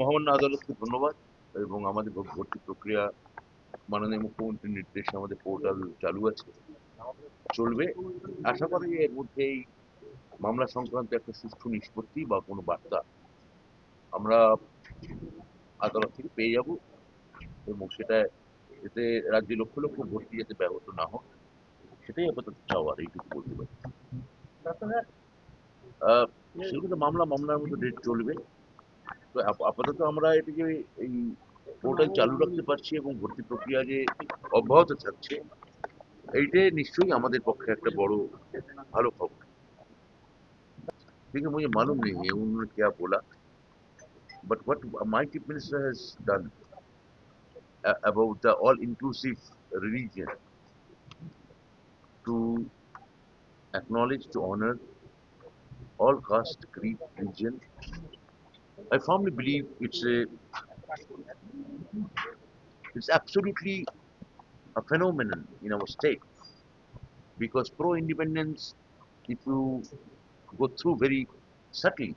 মহামান্য আদালতকে ধন্যবাদ এবং আমাদের ভর্তি প্রক্রিয়া মাননীয় মুখ্যমন্ত্রীর নির্দেশে আমাদের পোর্টাল চালু আছে, চলবে। আশা করি এর মধ্যেই মামলা সংক্রান্ত একটা সুষ্ঠু নিষ্পত্তি বা কোনো বার্তা আমরা আদালত থেকে পেয়ে যাব এবং সেটা এতে রাজ্যে লক্ষ লক্ষ ভর্তি যাতে ব্যাহত না হোক, সেটাই আপাতত চাওয়ার এইটুকু বলতে পারি। সেগুলো মামলা, মামলার মধ্যে ডেট চলবে। তো আপাতত আমরা এটিকে এই পোর্টাল চালু রাখতে পারছি এবং ভর্তি প্রক্রিয়া যে অব্যাহত থাকছে এইটাই নিশ্চয়ই আমাদের পক্ষে একটা বড় ভালো খবর দেখে মুখে মালুম নেই উনি কে বলা but what my chief minister has done about the all inclusive religion to acknowledge to honour all caste grip religion i firmly believe it's a it's absolutely a phenomenon in our state. Because pro independence if you go through very subtly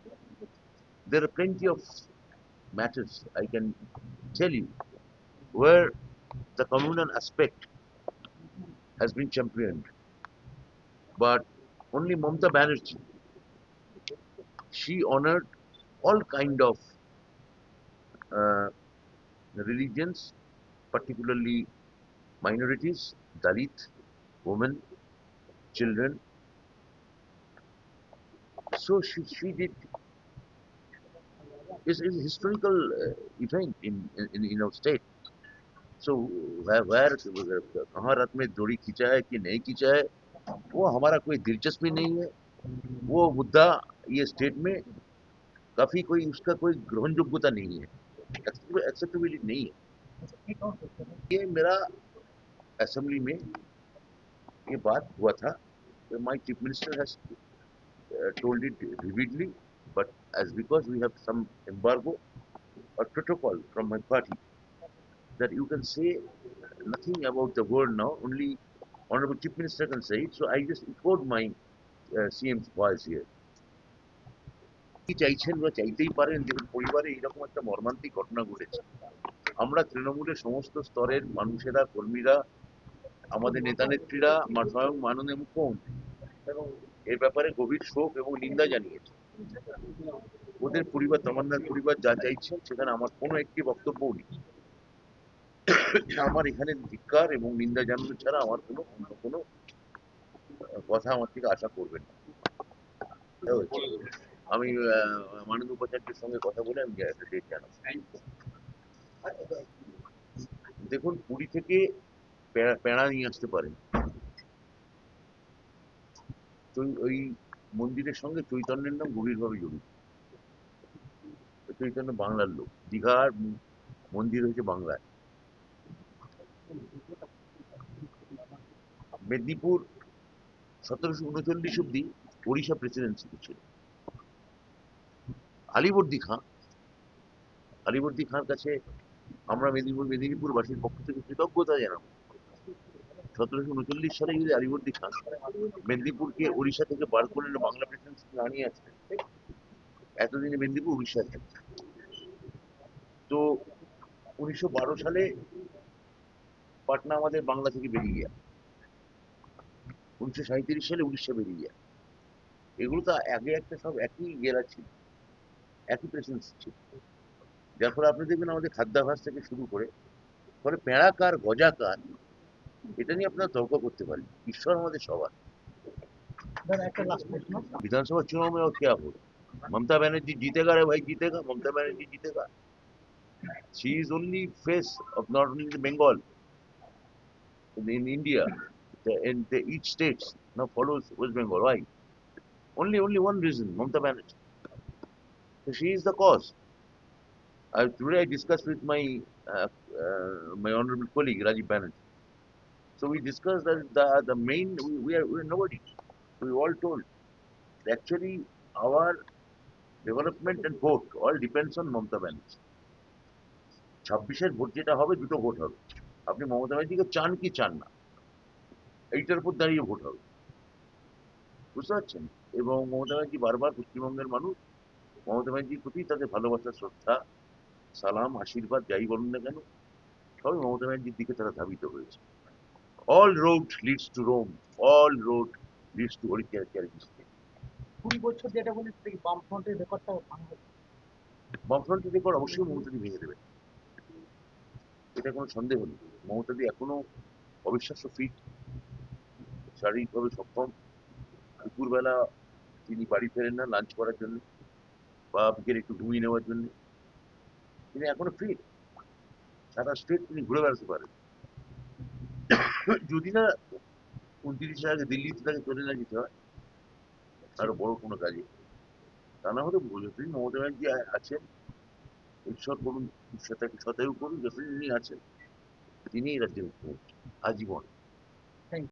there are plenty of matters i can tell you where the communal aspect has been championed. But only mamta banerjee she honored آل کائنڈ آف ریلیجنس پرٹیکولرلی مائنوریٹیز دلت وومن چلڈرین ہسٹوریکل ایونٹ اسٹیٹ سو غیر ہمارے رات میں دوڑی کھینچا ہے کہ نہیں کھینچا ہے وہ ہمارا کوئی دلچسپی نہیں ہے وہ مدعا یہ اسٹیٹ میں کافی کوئی اس کا کوئی گرہن جگتا نہیں ہے۔ ایکسیپٹیبلٹی نہیں ہے۔ یہ میرا اسمبلی میں یہ بات ہوا تھا کہ مائی چیف منسٹر ہیز ٹولڈ اٹ ریویڈلی بٹ ایز بیکاز وی ہیو سم embargo اور پروٹوکال فرام مائی پارٹی دیٹ یو کین سے نتھنگ اباؤٹ دا ورلڈ ناؤ اونلی آنریبل چیف منسٹر کین سے اٹ سو آئی جسٹ اکورڈ مائی سی ایم وائس ہیئر কি চাইছেন বা চাইতেই পারেন? দেখুন, পরিবারে এইরকম একটা মর্মান্তিক ঘটনা ঘটেছে। আমরা তৃণমূলের সমস্ত স্তরের মানুষেরা, কর্মীরা, আমাদের নেতা নেত্রীরা মা- স্বয়ং মাননীয় মুখ্যমন্ত্রী, এবং এর ব্যাপারে গভীর শোক এবং নিন্দা জানিয়েছে। ওদের পরিবার, তমান্নার পরিবার যা চাইছেন সেখানে আমার কোনো একটি বক্তব্যও নেই। আমার এখানে ধিক্কার এবং নিন্দা জানানো ছাড়া আমার কোনো অন্য কোনো কথা আমার থেকে আশা করবেন না। আমি মাননীয় উপাচার্যের সঙ্গে কথা বলে আমি একটা ডেট জানাব। দেখুন, পুরী থেকে পেড়া নিয়ে আসতে পারেন। ওই মন্দিরের সঙ্গে চৈতন্যের নাম গভীরভাবে জড়িত। চৈতন্য বাংলার লোক। দীঘার মন্দির হয়েছে বাংলায়। মেদিনীপুর সতেরোশো উনচল্লিশ অব্দি ওড়িশা প্রেসিডেন্সি ছিল আলিবর্দী খাঁ, আলিবর্দী খাঁর কাছে আমরা মেদিনীপুর, মেদিনীপুরবাসীর পক্ষ থেকে কৃতজ্ঞতা জানাব। সতেরোশো উনচল্লিশ সালে যদি আলিবর্দী খান মেদিনীপুরকে উড়িষ্যা থেকে বার করে বাংলা প্রেসিডেন্সি আনিয়ে আসতেন, এতদিনে মেদিনীপুর উড়িষ্যা থাকত তো উনিশশো বারো সালে পাটনা আমাদের বাংলা থেকে বেরিয়ে যায়। উনিশশো সালে উড়িষ্যা বেরিয়ে যায়। এগুলো তো আগে একটা সব একই জেলা ছিল। একই প্রেসিডেন্সি ছিল যার ফলে আপনি দেখবেন আমাদের খাদ্যাভাস থেকে শুরু করে ফলে পেড়াকার গজাকার এটা নিয়ে আপনারা তর্ক করতে পারেন ঈশ্বর আমাদের সবার दादा একটা লাস্ট প্রশ্ন विधानसभा चुनाव में और क्या होगा ममता बनर्जी जीतेगा रे भाई जीतेगा ममता बनर्जी जीतेगा she is only face of not only the Bengal in, in India the, and the, each states now follows West Bengal why only only one reason Mamta Banerjee so she is the cause I, today I discussed with my uh, uh, my honorable colleague Rajiv Banerjee so we discussed that the the main we, we are we are nobody we all told actually our development and vote all depends on Mamata Banerjee ছাব্বিশের vote যেটা হবে দুটো vote হবে আপনি মমতা ব্যানার্জিকে চান কি চান না এইটার উপর দাঁড়িয়ে ভোট হবে বুঝতে পারছেন এবং মমতা ব্যানার্জি বারবার পশ্চিমবঙ্গের মানুষ মমতা ব্যানার্জির প্রতি তাদের ভালোবাসা শ্রদ্ধা সালাম আশীর্বাদ যাই বলুন না কেন সবই মমতা ব্যানার্জির দিকে তারা ধাবিত হয়েছে। All road leads to Rome all road leads to হরিচার কুড়ি বছর যেটা বলি বামফ্রন্টের রেকর্ডটা ভাঙা হবে বামফ্রন্টের রেকর্ড অবশ্যই মমতাদি ভেঙে দেবেন এটা কোনো সন্দেহ নেই। মমতাদি এখনও অবিশ্বাস্য ফিট শারীরিকভাবে সক্ষম। দুপুরবেলা তিনি বাড়ি ফেরেন না লাঞ্চ করার জন্য। বা বিকেলে একটু ঘুমিয়ে নেওয়ার জন্য। তিনি এখনও ফিট সারা স্টেট তিনি ঘুরে বেড়াতে পারেন। যদি না উনত্রিশে আগে দিল্লিতে তাকে চলে না যেতে হয় আরও বড় কোনো কাজে তা না হলে যতদিন মমতা ব্যানার্জি আছেন, ঈশ্বর করুন ঈশ্বর তাকে করুন, যতদিন তিনি আছেন তিনি রাজ্যের মুখ্যমন্ত্রী, আজীবন।